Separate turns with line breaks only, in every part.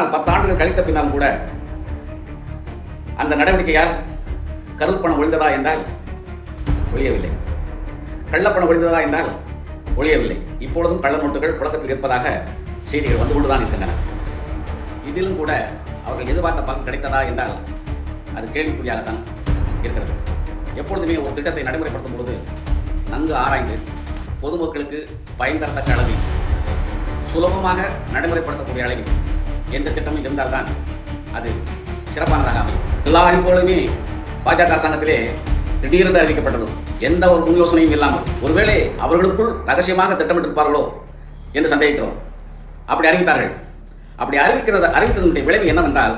ஆனால் பத்தாண்டுகள் கழித்த பின்னால் கூட அந்த நடவடிக்கையால் கருப்பணம் ஒழிந்ததா என்றால் ஒழியவில்லை. கள்ளப்பணம் ஒழிந்ததா என்றால் ஒழியவில்லை. இப்பொழுதும் கள்ள நோட்டுகள் புழக்கத்தில் இருப்பதாக செய்திகள் வந்து கொண்டுதான் இருக்கின்றன. இதிலும் கூட அவர்கள் எதிர்பார்த்த பலன் கிடைத்ததா என்றால் அது கேள்விக்குறியாகத்தான் இருக்கிறது. எப்பொழுதுமே ஒரு திட்டத்தை நடைமுறைப்படுத்தும் பொழுது நன்கு ஆராய்ந்து பொதுமக்களுக்கு பயன் தரத்தக்க அளவில் சுலபமாக நடைமுறைப்படுத்தக்கூடிய அளவில் எந்த திட்டமும் இருந்தால்தான் அது சிறப்பானதாக அமையும். எல்லா போலுமே பாஜக அரசாங்கத்திலே திடீரென்று அறிவிக்கப்பட்டது. எந்த ஒரு முன் யோசனையும் இல்லாமல் ஒருவேளை அவர்களுக்குள் ரகசியமாக திட்டமிட்டிருப்பார்களோ என்று சந்தேகிக்கிறோம். அப்படி அறிவித்தார்கள். அப்படி அறிவிக்கிறது அறிவித்ததனுடைய விளைவு என்னவென்றால்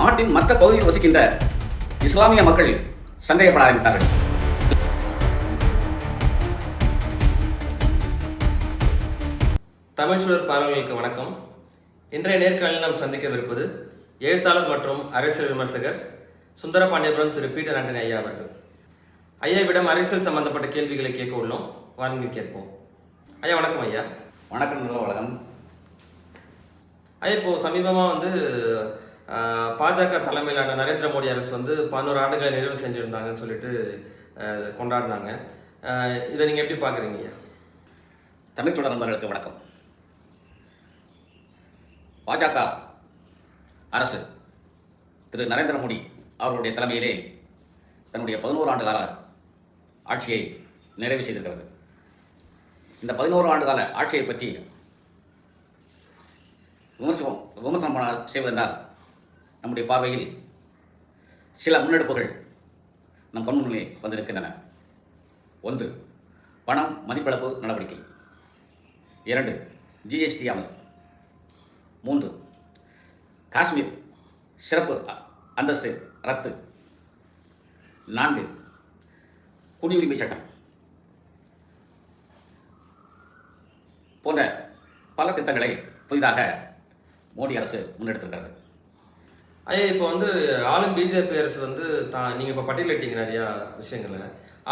நாட்டின் மற்ற பகுதியில் வசிக்கின்ற இஸ்லாமிய மக்கள் சந்தேகப்பட ஆரம்பித்தார்கள்.
தமிழ் பார்வைகளுக்கு வணக்கம். இன்றைய நேர்காணலில் நாம் சந்திக்கவிருப்பது எழுத்தாளர் மற்றும் அரசியல் விமர்சகர் சுந்தரபாண்டியபுரம் திரு பீட்டர் ஆண்டனி ஐயா அவர்கள். ஐயாவிடம் அரசியல் சம்பந்தப்பட்ட கேள்விகளை கேட்க உள்ளோம். வாருங்கள் கேட்போம். ஐயா வணக்கம் ஐயா.
வணக்கம் நல்ல உலகம்
ஐயா இப்போ சமீபமாக வந்து பாஜக தலைமையிலான நரேந்திர மோடி அரசு வந்து பதினோரு ஆண்டுகளை நிறைவு செஞ்சுருந்தாங்கன்னு சொல்லிட்டு கொண்டாடினாங்க. இதை நீங்கள் எப்படி பார்க்குறீங்க ஐயா?
தமிழ் தொடர் நண்பர்களுக்கு வணக்கம். பாஜக அரசு திரு நரேந்திர மோடி அவர்களுடைய தலைமையிலே தன்னுடைய பதினோரு ஆண்டு கால ஆட்சியை நிறைவு செய்திருக்கிறது. இந்த பதினோரு ஆண்டு கால ஆட்சியை பற்றி விமர்சனம் விமர்சனம் செய்வதென்றால் நம்முடைய பார்வையில் சில முன்னெடுப்புகள் நம் கண்முன்னே வந்திருக்கின்றன. ஒன்று பணம் மதிப்பிழப்பு நடவடிக்கை. இரண்டு ஜிஎஸ்டி அமல். மூன்று. காஷ்மீர் சிறப்பு அந்தஸ்து ரத்து. நான்கு குடியுரிமை சட்டம். போன்ற பல திட்டங்களை புதிதாக மோடி அரசு முன்னெடுத்திருக்கிறது.
ஐயா இப்போ வந்து ஆளும் பிஜேபி அரசு வந்து தான் நீங்கள் இப்போ பட்டியலிட்டீங்க நிறையா விஷயங்களை.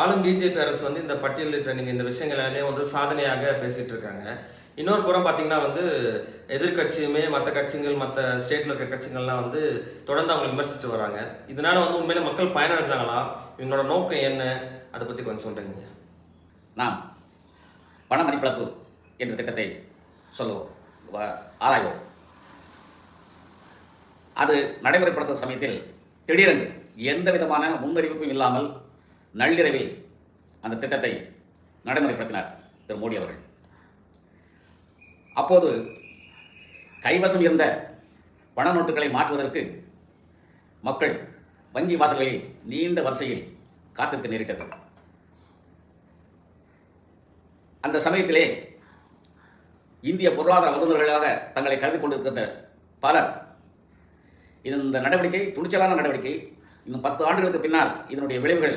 ஆளும் பிஜேபி அரசு வந்து இந்த பட்டியலிட்ட நீங்கள் இந்த விஷயங்கள் எல்லாமே வந்து சாதனையாக பேசிகிட்டு இருக்காங்க. இன்னொரு புறம் பார்த்தீங்கன்னா வந்து எதிர்க்கட்சியுமே மற்ற கட்சிகள் மற்ற ஸ்டேட்டில் இருக்கிற கட்சிகள்லாம் வந்து தொடர்ந்து அவங்க விமர்சித்து வராங்க. இதனால வந்து உண்மையில மக்கள் பயனடைஞ்சாங்களா? இவங்களோட நோக்கம் என்ன? அதை பற்றி கொஞ்சம் சொல்கிறீங்க
நாம் பண மதிப்பிழப்பு என்ற திட்டத்தை சொல்லுவோம். ஆராய்வோம். அது நடைமுறைப்படுத்தும் சமயத்தில் திடீரென்று எந்த விதமான முன்னறிவிப்பும் இல்லாமல் நள்ளிரவில் அந்த திட்டத்தை நடைமுறைப்படுத்தினார் திரு மோடி அவர்கள். அப்போது கைவசம் இருந்த பண நோட்டுகளை மாற்றுவதற்கு மக்கள் வங்கி வாசல்களில் நீண்ட வரிசையில் காத்திருக்க நேரிட்டது. அந்த சமயத்திலே இந்திய பொருளாதார வல்லுநர்களாக தங்களை கருதி கொண்டிருக்கின்ற பலர் இந்த நடவடிக்கை துணிச்சலான நடவடிக்கை இன்னும் பத்து ஆண்டுகளுக்கு பின்னால் இதனுடைய விளைவுகள்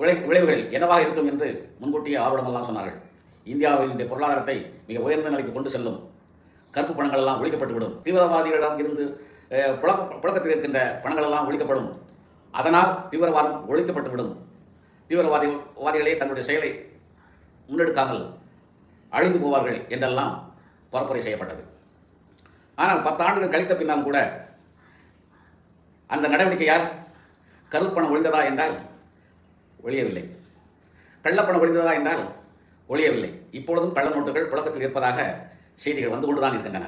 விளை விளைவுகள் என்னவாக இருக்கும் என்று முன்கூட்டியே ஆர்வலமெல்லாம் சொன்னார்கள். இந்தியாவினுடைய பொருளாதாரத்தை மிக உயர்ந்த நிலைக்கு கொண்டு செல்லும். கருப்பு பணங்கள் எல்லாம் ஒழிக்கப்பட்டுவிடும். தீவிரவாதிகளிடம் இருந்து புழக்க புழக்கத்தில் இருக்கின்ற பணங்கள் எல்லாம் ஒழிக்கப்படும். அதனால் தீவிரவாதம் ஒழிக்கப்பட்டுவிடும். தீவிரவாதி வாதிகளே தங்களுடைய செயலை முன்னெடுக்காமல் அழிந்து போவார்கள் என்றெல்லாம் பரப்புரை செய்யப்பட்டது. ஆனால் பத்து ஆண்டுகள் கழித்த பின்னால் கூட அந்த நடவடிக்கையால் கருப்பணம் ஒழிந்ததா என்றால் ஒழியவில்லை. கள்ளப்பணம் ஒழிந்ததா என்றால் ஒழியவில்லை. இப்பொழுதும் கள்ள நோட்டுகள் புழக்கத்தில் இருப்பதாக செய்திகள் வந்து கொண்டுதான் இருக்கின்றன.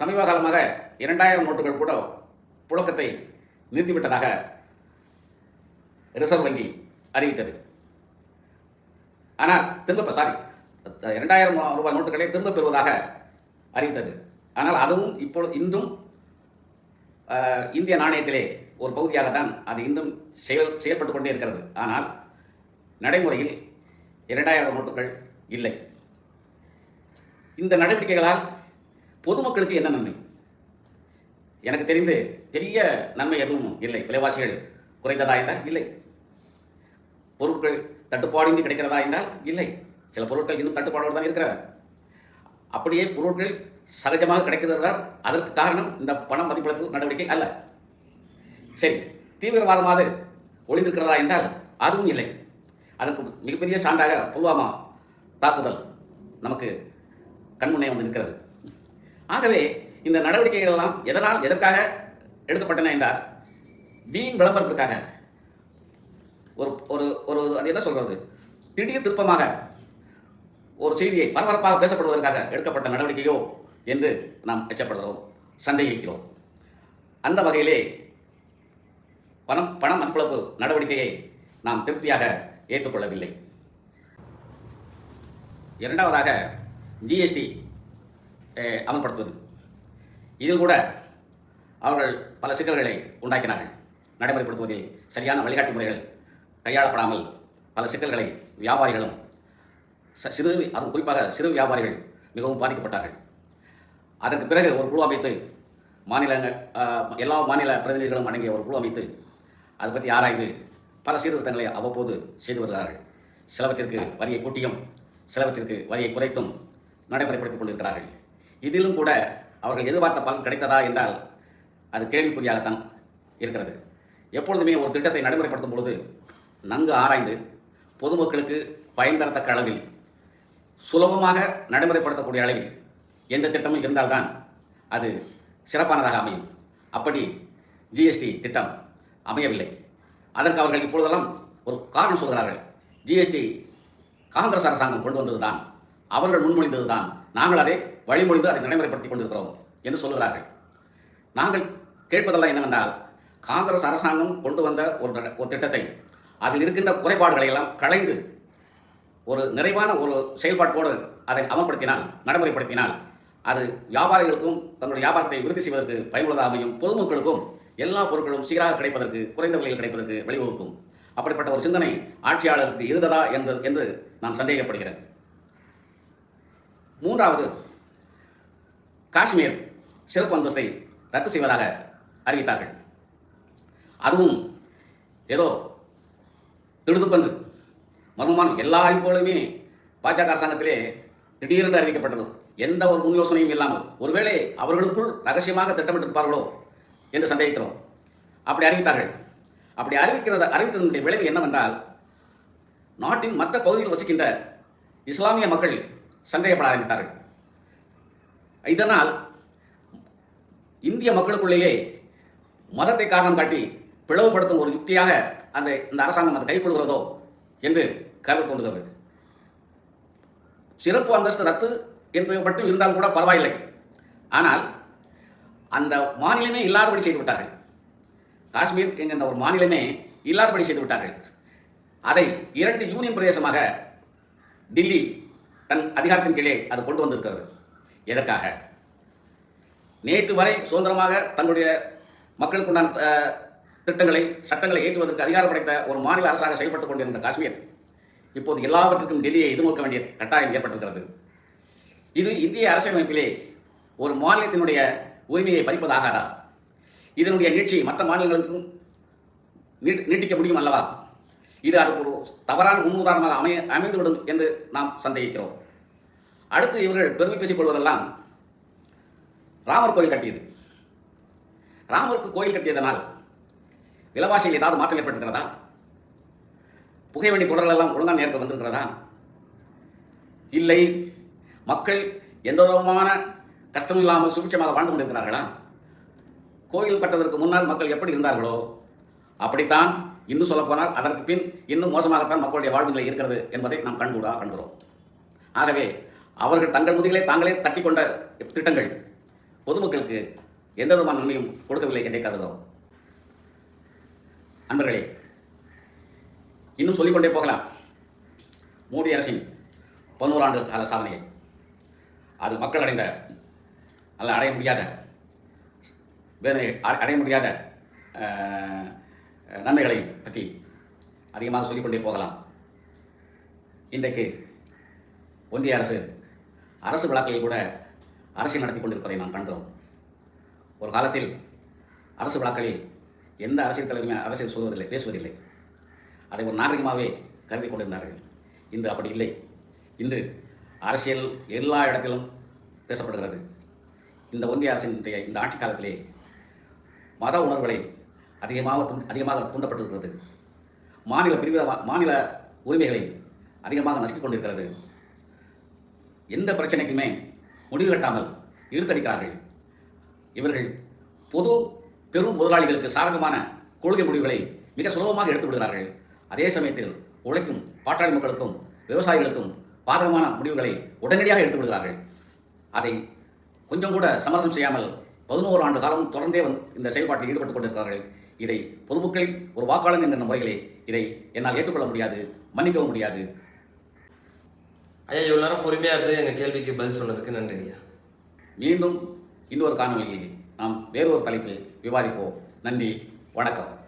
சமீப காலமாக இரண்டாயிரம் நோட்டுகள் கூட புழக்கத்தை நிறுத்திவிட்டதாக ரிசர்வ் வங்கி அறிவித்தது. ஆனால் திரும்ப சாரி இரண்டாயிரம் ரூபாய் நோட்டுகளை திரும்ப பெறுவதாக அறிவித்தது. ஆனால் அதுவும் இப்பொழுது இன்றும் இந்திய நாணயத்திலே ஒரு பகுதியாகத்தான் அது இன்னும் செயல் செயல்பட்டு கொண்டே இருக்கிறது. ஆனால் நடைமுறையில் இரண்டாயிரம் நோட்டுகள் இல்லை. இந்த நடவடிக்கைகளால் பொதுமக்களுக்கு என்ன நன்மை? எனக்கு தெரிந்து பெரிய நன்மை எதுவும் இல்லை. விலைவாசிகள் குறைந்ததா என்றால் இல்லை. பொருட்கள் தட்டுப்பாடின்றி கிடைக்கிறதா என்றால் இல்லை. சில பொருட்கள் இன்னும் தட்டுப்பாடோடு தான் இருக்கிறார் அப்படியே பொருட்கள் சகஜமாக கிடைக்கிறதா அதற்கு காரணம் இந்த பண மதிப்பிழப்பு நடவடிக்கை அல்ல. சரி தீவிரவாதமாக ஒளிந்திருக்கிறதா என்றால் அதுவும் இல்லை. அதற்கு மிகப்பெரிய சான்றாக புல்வாமா தாக்குதல் நமக்கு கண்முன்னே வந்து நிற்கிறது. ஆகவே இந்த நடவடிக்கைகள் எல்லாம் எதனால் எதற்காக எடுக்கப்பட்டன என்றால் வீண் விளம்பரத்திற்காக. ஒரு ஒரு ஒரு அது என்ன சொல்கிறது திடீர் திருப்பமாக ஒரு செய்தியை பரபரப்பாக பேசப்படுவதற்காக எடுக்கப்பட்ட நடவடிக்கையோ என்று நாம் எச்சப்படுகிறோம் சந்தேகிக்கிறோம். அந்த வகையிலே பணம் பண மதிப்பிழப்பு நடவடிக்கையை நாம் திருப்தியாக ஏற்றுக்கொள்ளவில்லை. இரண்டாவதாக ஜிஎஸ்டி அமல்படுத்துவது. இதில் கூட அவர்கள் பல சிக்கல்களை உண்டாக்கினார்கள். நடைமுறைப்படுத்துவதில் சரியான வழிகாட்டு முறைகள் கையாளப்படாமல் பல சிக்கல்களை வியாபாரிகளும் ச- சிறு அது குறிப்பாக சிறு வியாபாரிகள் மிகவும் பாதிக்கப்பட்டார்கள். அதற்கு பிறகு ஒரு குழு அமைத்து மாநிலங்கள் எல்லா மாநில பிரதிநிதிகளும் அடங்கிய ஒரு குழு அமைத்து அது பற்றி ஆராய்ந்து பல சீர்திருத்தங்களை அவ்வப்போது செய்து வருகிறார்கள். சிலவற்றிற்கு வரியை கூட்டியும் சிலவற்றிற்கு வரியை குறைத்தும் நடைமுறைப்படுத்திக் கொண்டிருக்கிறார்கள். இதிலும் கூட அவர்கள் எதிர்பார்த்த பலன் கிடைத்ததா என்றால் அது கேள்விக்குறியாகத்தான் இருக்கிறது. எப்பொழுதுமே ஒரு திட்டத்தை நடைமுறைப்படுத்தும் பொழுது நன்கு ஆராய்ந்து பொதுமக்களுக்கு பயன் தரத்தக்க அளவில் சுலபமாக நடைமுறைப்படுத்தக்கூடிய அளவில் எந்த திட்டமும் இருந்தால்தான் அது சிறப்பானதாக அமையும். அப்படி ஜிஎஸ்டி திட்டம் அமையவில்லை. அதற்கு அவர்கள் இப்பொழுதெல்லாம் ஒரு காரணம் சொல்கிறார்கள். ஜிஎஸ்டி காங்கிரஸ் அரசாங்கம் கொண்டு வந்ததுதான். அவர்கள் முன்மொழிந்தது தான் நாங்கள் அதை வழிமொழிந்து அதை நடைமுறைப்படுத்திக் கொண்டிருக்கிறோம் என்று சொல்லுகிறார்கள். நாங்கள் கேட்பதெல்லாம் என்னவென்றால் காங்கிரஸ் அரசாங்கம் கொண்டு வந்த ஒரு ஒரு திட்டத்தை அதில் இருக்கின்ற குறைபாடுகளை எல்லாம் களைந்து ஒரு நிறைவான ஒரு செயல்பாட்டோடு அதை அமல்படுத்தினால் நடைமுறைப்படுத்தினால் அது வியாபாரிகளுக்கும் தங்களுடைய வியாபாரத்தை விருத்தி செய்வதற்கு பயனுள்ளதாக அமையும். பொதுமக்களுக்கும் எல்லா பொருட்களும் சீராக கிடைப்பதற்கு குறைந்த விலையில் கிடைப்பதற்கு வழிவகுக்கும். அப்படிப்பட்ட ஒரு சிந்தனை ஆட்சியாளருக்கு இருந்ததா என்று என்று நான் சந்தேகப்படுகிறேன். மூன்றாவது காஷ்மீர் சிறப்பு அந்தஸ்தை ரத்து செய்வதாக அறிவித்தார்கள். அதுவும் ஏதோ திடுதுப்பன்று. மர்மமான எல்லா அறிவிப்புகளுமே பாஜக அரசாங்கத்திலே திடீரென்று அறிவிக்கப்பட்டது. எந்த ஒரு முன் யோசனையும் இல்லாமல் ஒருவேளை அவர்களுக்குள் ரகசியமாக திட்டமிட்டிருப்பார்களோ என்று சந்தேகிக்கிறோம். அப்படி அறிவித்தார்கள். அப்படி அறிவிக்கிறத அறிவித்ததனுடைய விளைவு என்னவென்றால் நாட்டின் மற்ற பகுதியில் வசிக்கின்ற இஸ்லாமிய மக்கள் சந்தேகப்பட ஆரம்பித்தார்கள். இதனால் இந்திய மக்களுக்குள்ளேயே மதத்தை காரணம் காட்டி பிளவுபடுத்தும் ஒரு யுக்தியாக அந்த இந்த அரசாங்கம் அதை கைக்கொள்கிறதோ என்று கருத தோன்றுகிறது. சிறப்பு அந்தஸ்து ரத்து என்று மட்டும் இருந்தால் கூட பரவாயில்லை. ஆனால் அந்த மாநிலமே இல்லாதபடி செய்து விட்டார்கள். காஷ்மீர் என்கின்ற ஒரு மாநிலமே இல்லாதபடி செய்து விட்டார்கள். அதை இரண்டு யூனியன் பிரதேசமாக டில்லி தன் அதிகாரத்தின் கீழே அது கொண்டு வந்திருக்கிறது. எதற்காக? நேற்று வரை சுதந்திரமாக தன்னுடைய மக்களுக்குண்டான திட்டங்களை சட்டங்களை ஏற்றுவதற்கு அதிகாரம் படைத்த ஒரு மாநில அரசாக செயல்பட்டுக் கொண்டிருந்த காஷ்மீர் இப்போது எல்லாவற்றுக்கும் டெல்லியை எதிர்நோக்க வேண்டிய கட்டாயம் ஏற்பட்டிருக்கிறது. இது இந்திய அரசியலமைப்பிலே ஒரு மாநிலத்தினுடைய உரிமையை பறிப்பதாகாதா? இதனுடைய நீட்சி மற்ற மாநிலங்களுக்கும் நீட் நீட்டிக்க முடியும் அல்லவா இது அதுக்கு ஒரு தவறான முன்னுதாரணமாக அமைய அமைந்துவிடும் என்று நாம் சந்தேகிக்கிறோம். அடுத்து இவர்கள் பெருமை பேசிக் கொள்வதெல்லாம் ராமர் கோயில் கட்டியது. ராமருக்கு கோயில் கட்டியதனால் விலவாசியில் ஏதாவது மாற்றம் ஏற்பட்டிருக்கிறதா? புகைவண்டி தொடர்கள் எல்லாம் ஒழுங்கான நேரத்தில் வந்திருக்கிறதா? இல்லை மக்கள் எந்த விதமான கஷ்டம் இல்லாமல் சுபிட்சமாக வாழ்ந்து கொண்டிருக்கிறார்களா? கோயில் கட்டதற்கு முன்னால் மக்கள் எப்படி இருந்தார்களோ? அப்படித்தான் இன்னும் சொல்லப்போனால் அதற்கு பின் இன்னும் மோசமாகத்தான் மக்களுடைய வாழ்வுகளை இருக்கிறது என்பதை நாம் கண்கூடாக கண்கிறோம். ஆகவே அவர்கள் தங்கள் முதுகிலே தாங்களே தட்டி கொண்ட திட்டங்கள் பொதுமக்களுக்கு எந்த விதமான நன்மையும் கொடுக்கவில்லை என்றே கருதுகிறோம். அன்பர்களே இன்னும் சொல்லிக்கொண்டே போகலாம். மோடி அரசின் பதினோராண்டு கால சாதனையை. அது மக்கள் அடைந்த அல்ல அடைய முடியாத. வேதனை அடைய முடியாத நன்மைகளை பற்றி அதிகமாக சொல்லிக்கொண்டே போகலாம். இன்றைக்கு ஒன்றிய அரசு அரசு விழாக்களில் கூட அரசியல் நடத்தி கொண்டிருப்பதை நாம் காண்கிறோம் ஒரு காலத்தில் அரசு விழாக்களில் எந்த அரசியல் தலைவருமே அரசியல் சொல்வதில்லை பேசுவதில்லை. அதை ஒரு நாகரிகமாகவே கருதி கொண்டிருந்தார்கள். இன்று அப்படி இல்லை. இன்று அரசியல் எல்லா இடத்திலும் பேசப்படுகிறது. இந்த ஒன்றிய அரசினுடைய இந்த ஆட்சி காலத்திலே மத உணர்வுகளை அதிகமாக தூண்- அதிகமாக தூண்டப்பட்டிருக்கிறது. மாநில பிரிவித மாநில உரிமைகளை அதிகமாக நசுக்கிக் கொண்டிருக்கிறது. எந்த பிரச்சனைக்குமே முடிவு கட்டாமல் இழுத்தடிக்கிறார்கள். இவர்கள் பொது பெரும் முதலாளிகளுக்கு சாதகமான கொள்கை முடிவுகளை மிக சுலபமாக எடுத்து விடுகிறார்கள். அதே சமயத்தில் உழைக்கும் பாட்டாளி மக்களுக்கும் விவசாயிகளுக்கும் பாதகமான முடிவுகளை உடனடியாக எடுத்து விடுகிறார்கள். அதை கொஞ்சம் கூட சமரசம் செய்யாமல் பதினோரு ஆண்டு காலம் தொடர்ந்தே வந்து இந்த செயல்பாட்டில் ஈடுபட்டுக் கொண்டிருக்கிறார்கள். இதை பொதுமக்களின் ஒரு வாக்காளன் என்கிற முறையிலே இதை என்னால் ஏற்றுக்கொள்ள முடியாது மன்னிக்கவும் முடியாது.
ஐயா இவ்வளோ நேரம் பொறுமையாக இருந்து எங்கள் கேள்விக்கு பதில் சொன்னதுக்கு நன்றி ஐயா.
மீண்டும் இன்னொரு காணொளியில் நாம் வேறொரு தலைப்பில் விவாதிப்போம். நன்றி வணக்கம்.